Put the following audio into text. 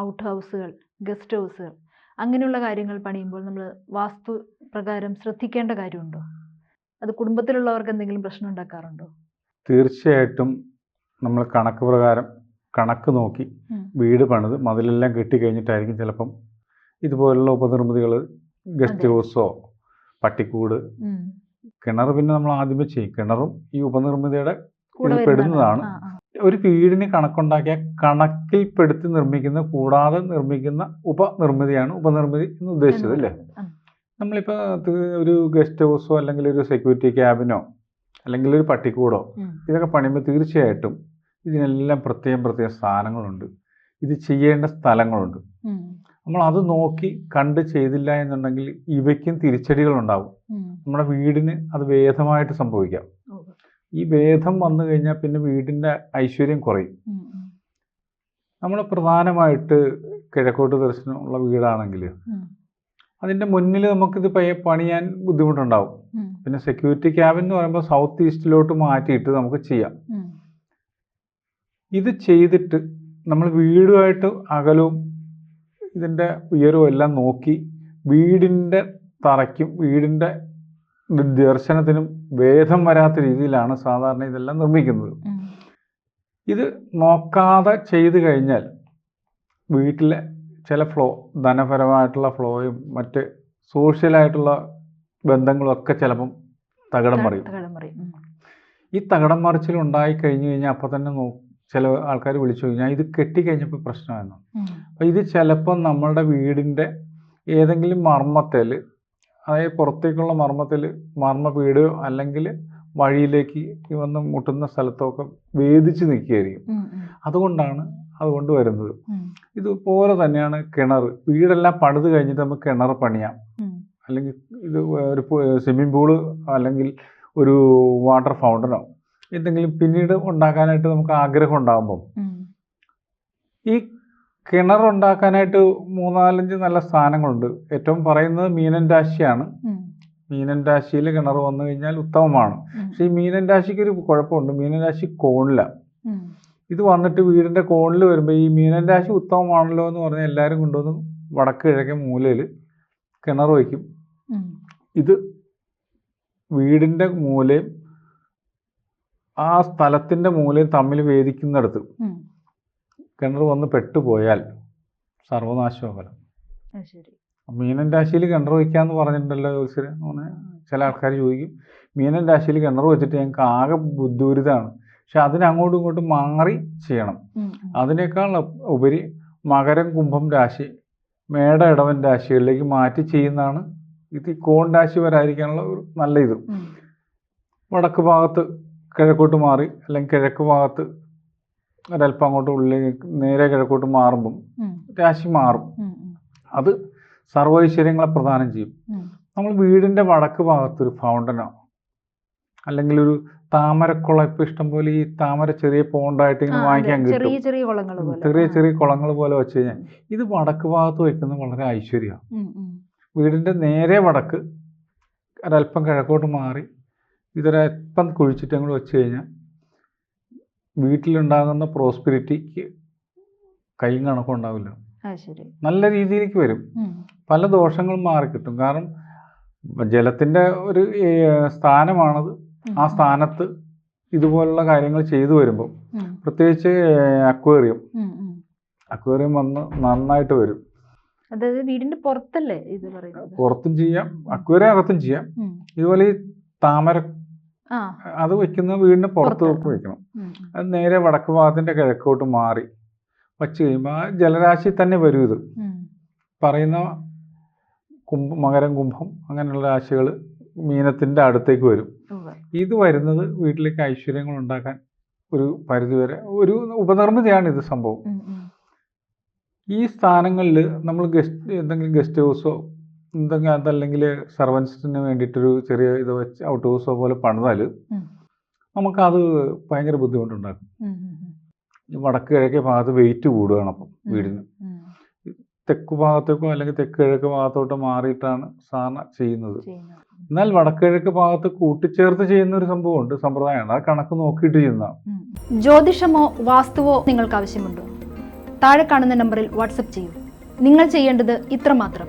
Out ഹൗസുകൾ guest ഹൗസുകൾ അങ്ങനെയുള്ള കാര്യങ്ങൾ പണിയുമ്പോൾ നമ്മൾ വാസ്തു പ്രകാരം ശ്രദ്ധിക്കേണ്ട കാര്യമുണ്ടോ? അത് കുടുംബത്തിലുള്ളവർക്ക് എന്തെങ്കിലും പ്രശ്നം ഉണ്ടാക്കാറുണ്ടോ? തീർച്ചയായിട്ടും നമ്മൾ കണക്ക് പ്രകാരം കണക്ക് നോക്കി. വീട് പണിത് മതിലെല്ലാം കെട്ടിക്കഴിഞ്ഞിട്ടായിരിക്കും ചിലപ്പം ഇതുപോലുള്ള ഉപനിർമ്മിതികൾ ഗസ്റ്റ് ഹൗസോ പട്ടിക്കൂട് കിണർ പിന്നെ നമ്മൾ ആദ്യമേ ചെയ്യും. കിണറും ഈ ഉപനിർമ്മിതിയുടെ ഉൾപ്പെടുന്നതാണ് പെടുന്നതാണ്. ഒരു വീടിന് കണക്കുണ്ടാക്കിയ കണക്കിൽപ്പെടുത്തി നിർമ്മിക്കുന്ന കൂടാതെ നിർമ്മിക്കുന്ന ഉപനിർമ്മിതിയാണ് ഉപനിർമ്മിതി എന്ന് ഉദ്ദേശിച്ചത് അല്ലേ? നമ്മളിപ്പോ നമ്മളിപ്പോൾ ഒരു ഗസ്റ്റ് ഹൗസോ അല്ലെങ്കിൽ ഒരു സെക്യൂരിറ്റി ക്യാബിനോ അല്ലെങ്കിൽ ഒരു പട്ടിക്കൂടോ ഇതൊക്കെ പണിയുമ്പോൾ തീർച്ചയായിട്ടും ഇതിനെല്ലാം പ്രത്യേകം പ്രത്യേകം സ്ഥാനങ്ങളുണ്ട് ഇത് ചെയ്യേണ്ട സ്ഥലങ്ങളുണ്ട്. നമ്മൾ അത് നോക്കി കണ്ട് ചെയ്തില്ല എന്നുണ്ടെങ്കിൽ ഇവയ്ക്കും തിരിച്ചടികൾ ഉണ്ടാവും നമ്മുടെ വീടിന് അത് വേദമായിട്ട് സംഭവിക്കാം. ഈ ഭേദം വന്നു കഴിഞ്ഞാൽ പിന്നെ വീടിന്റെ ഐശ്വര്യം കുറയും. നമ്മൾ പ്രധാനമായിട്ട് കിഴക്കോട്ട് ദർശനമുള്ള വീടാണെങ്കിൽ. അതിന്റെ മുന്നിൽ നമുക്കിത് പണിയാൻ ബുദ്ധിമുട്ടുണ്ടാവും. പിന്നെ സെക്യൂരിറ്റി ക്യാബിൻ എന്ന് പറയുമ്പോൾ സൗത്ത് ഈസ്റ്റിലോട്ട് മാറ്റിയിട്ട് നമുക്ക് ചെയ്യാം ഇത് ചെയ്തിട്ട് നമ്മൾ വീടുമായിട്ട് അകലവും ഇതിന്റെ ഉയരവും എല്ലാം നോക്കി വീടിന്റെ തറയ്ക്കും വീടിന്റെ ദർശനത്തിനും ഭേദം വരാത്ത രീതിയിലാണ് സാധാരണ ഇതെല്ലാം നിർമ്മിക്കുന്നത്. ഇത് നോക്കാതെ ചെയ്തു കഴിഞ്ഞാൽ വീട്ടിലെ ചില ഫ്ലോ ധനപരമായിട്ടുള്ള ഫ്ലോയും മറ്റ് സോഷ്യലായിട്ടുള്ള ബന്ധങ്ങളും ഒക്കെ ചിലപ്പം തകടം മറിയും. ഈ തകടം മറിച്ചിൽ ഉണ്ടായി കഴിഞ്ഞു കഴിഞ്ഞാൽ അപ്പം തന്നെ നോ ചില ആൾക്കാർ വിളിച്ചു കഴിഞ്ഞാൽ ഇത് കെട്ടിക്കഴിഞ്ഞപ്പോൾ പ്രശ്നമായിരുന്നു? അപ്പം ഇത് ചിലപ്പം നമ്മളുടെ വീടിന്റെ ഏതെങ്കിലും മർമ്മത്തിൽ അതായത് പുറത്തേക്കുള്ള മർമ്മത്തിൽ മർമ്മ വീട് അല്ലെങ്കിൽ വഴിയിലേക്ക് വന്ന് മുട്ടുന്ന സ്ഥലത്തൊക്കെ വേദിച്ച് നിൽക്കുകയായിരിക്കും. അതുകൊണ്ടാണ് അതുകൊണ്ട് വരുന്നത്. ഇതുപോലെ തന്നെയാണ് കിണർ. വീടെല്ലാം പണിത് കഴിഞ്ഞിട്ട് നമുക്ക് കിണർ പണിയാം. അല്ലെങ്കിൽ ഇത് ഒരു സ്വിമ്മിംഗ് പൂൾ അല്ലെങ്കിൽ ഒരു വാട്ടർ ഫൗണ്ടനോ എന്തെങ്കിലും പിന്നീട് ഉണ്ടാക്കാനായിട്ട് നമുക്ക് ആഗ്രഹം ഉണ്ടാകുമ്പം ഈ കിണർ ഉണ്ടാക്കാനായിട്ട് മൂന്നാലഞ്ച് നല്ല സ്ഥാനങ്ങളുണ്ട് ഏറ്റവും പറയുന്നത് മീനൻ രാശിയാണ്. മീനൻ രാശിയിൽ കിണർ വന്നു കഴിഞ്ഞാൽ ഉത്തമമാണ്. പക്ഷെ ഈ മീനൻ രാശിക്ക് ഒരു കുഴപ്പമുണ്ട്. മീനൻ രാശി കോണിലാണ് ഇത് വന്നിട്ട് വീടിന്റെ കോണിൽ വരുമ്പോൾ ഈ മീനൻ രാശി ഉത്തമമാണല്ലോ എന്ന് പറഞ്ഞാൽ എല്ലാവരും കൊണ്ടുവന്ന് വടക്ക് കിഴക്കൻ മൂലയിൽ കിണർ വയ്ക്കും. ഇത് വീടിന്റെ മൂലയും ആ സ്ഥലത്തിന്റെ മൂലയും തമ്മിൽ വേദിക്കുന്നിടത്ത്. കിണർ വന്ന് പെട്ടുപോയാൽ സർവനാശോഫലം മീനൻ രാശിയിൽ കിണർ വയ്ക്കാന്ന് പറഞ്ഞിട്ടുണ്ടല്ലോ ജോത്സ്യര് അങ്ങനെ ചില ആൾക്കാർ ചോദിക്കും മീനൻ രാശിയിൽ കിണർ വെച്ചിട്ട് ഞങ്ങൾക്ക് ആകെ ബുദ്ധിപുരിതാണ് പക്ഷെ അതിനങ്ങോട്ടും ഇങ്ങോട്ടും മാറി ചെയ്യണം. അതിനേക്കാൾ ഉപരി മകരം കുംഭം രാശി മേട ഇടവൻ രാശികളിലേക്ക് മാറ്റി ചെയ്യുന്നതാണ് ഇത് ഈ കോൺ രാശി വരാതിരിക്കാനുള്ള ഒരു നല്ല ഇത്. വടക്ക് ഭാഗത്ത് കിഴക്കോട്ട് മാറി അല്ലെങ്കിൽ കിഴക്ക് ഭാഗത്ത് ഒരല്പം അങ്ങോട്ട് ഉള്ളിലേക്ക് നേരെ കിഴക്കോട്ട് മാറുമ്പം. രാശി മാറും. അത് സർവൈശ്വര്യങ്ങളെ പ്രദാനം ചെയ്യും നമ്മൾ വീടിന്റെ വടക്ക് ഭാഗത്തൊരു ഫൗണ്ടനോ അല്ലെങ്കിൽ ഒരു താമരക്കുളം ഇഷ്ടം ഇഷ്ടംപോലെ ഈ താമര ചെറിയ പോണ്ടായിട്ട് ഇങ്ങനെ വാങ്ങിക്കാൻ ചെറിയ കിട്ടും ചെറിയ കുളങ്ങൾ പോലെ ചെറിയ ചെറിയ കുളങ്ങൾ പോലെ വെച്ച് കഴിഞ്ഞാൽ ഇത് വടക്ക് ഭാഗത്ത് വെക്കുന്നത് വളരെ ഐശ്വര്യമാണ്. ഉം. നേരെ വടക്ക് ഒരല്പം കിഴക്കോട്ട് മാറി ഇതൊരല്പം കുഴിച്ചിട്ട് അങ്ങോട്ട് വെച്ച് കഴിഞ്ഞാൽ വീട്ടിലുണ്ടാകുന്ന പ്രോസ്പിരിറ്റിക്ക് കൈയും കണക്കും ഉണ്ടാവില്ല. നല്ല രീതിയിലേക്ക് വരും. പല ദോഷങ്ങളും മാറിക്കിട്ടും കാരണം ജലത്തിന്റെ ഒരു സ്ഥാനമാണത്. ആ സ്ഥാനത്ത് ഇതുപോലുള്ള കാര്യങ്ങൾ ചെയ്തു വരുമ്പോൾ പ്രത്യേകിച്ച് അക്വേറിയം. അക്വേറിയം വന്ന് നന്നായിട്ട് വരും. അതായത് വീടിന്റെ പുറത്തല്ലേ ഇത് പറയുന്നത്? പുറത്തും ചെയ്യാം. അക്വേറിയം അകത്തും ചെയ്യാം. ഇതുപോലെ ഈ താമര അത് വെക്കുന്ന വീടിന് പുറത്ത്. വെക്കണം. അത് നേരെ വടക്ക് ഭാഗത്തിന്റെ കിഴക്കോട്ട് മാറി. വച്ച് കഴിയുമ്പോൾ ആ ജലരാശി തന്നെ വരും ഇത്. പറയുന്ന കുംഭം മകരം കുംഭം അങ്ങനെയുള്ള രാശികൾ മീനത്തിന്റെ അടുത്തേക്ക് വരും. ഇത് വരുന്നത് വീട്ടിലേക്ക് ഐശ്വര്യങ്ങൾ ഉണ്ടാക്കാൻ ഒരു പരിധിവരെ ഒരു ഉപനിർമ്മിതിയാണ് ഇത് സംഭവം. ഈ സ്ഥാനങ്ങളിൽ നമ്മൾ ഗസ്റ്റ് എന്തെങ്കിലും ഗസ്റ്റ് ഹൗസോ എന്തെങ്കിലും അതല്ലെങ്കിൽ സർവൻസിന് വേണ്ടിയിട്ടൊരു ചെറിയ ഇത് വെച്ച് ഔട്ട് ഹൗസോ പോലെ പണിതാൽ. നമുക്കത് ഭയങ്കര ബുദ്ധിമുട്ടുണ്ടാക്കും. വടക്ക് കിഴക്കേ ഭാഗത്ത് വെയിറ്റ് കൂടുകയാണ് അപ്പം വീടിന്. തെക്ക് ഭാഗത്തേക്കോ അല്ലെങ്കിൽ തെക്ക് കിഴക്ക് ഭാഗത്തോട്ടോ മാറിയിട്ടാണ് സാധാരണ ചെയ്യുന്നത്. ചെയ്യുന്നത്. എന്നാൽ വടക്ക് കിഴക്ക് ഭാഗത്ത് കൂട്ടിച്ചേർത്ത് ചെയ്യുന്ന ഒരു സംഭവമുണ്ട് സമ്പ്രദായമാണ് ആ കണക്ക് നോക്കിയിട്ട് ചെയ്യുന്ന ജ്യോതിഷമോ വാസ്തുവോ നിങ്ങൾക്ക് ആവശ്യമുണ്ടോ താഴെ കാണുന്ന നമ്പറിൽ വാട്സപ്പ് ചെയ്യൂ. നിങ്ങൾ ചെയ്യേണ്ടത് ഇത്രമാത്രം.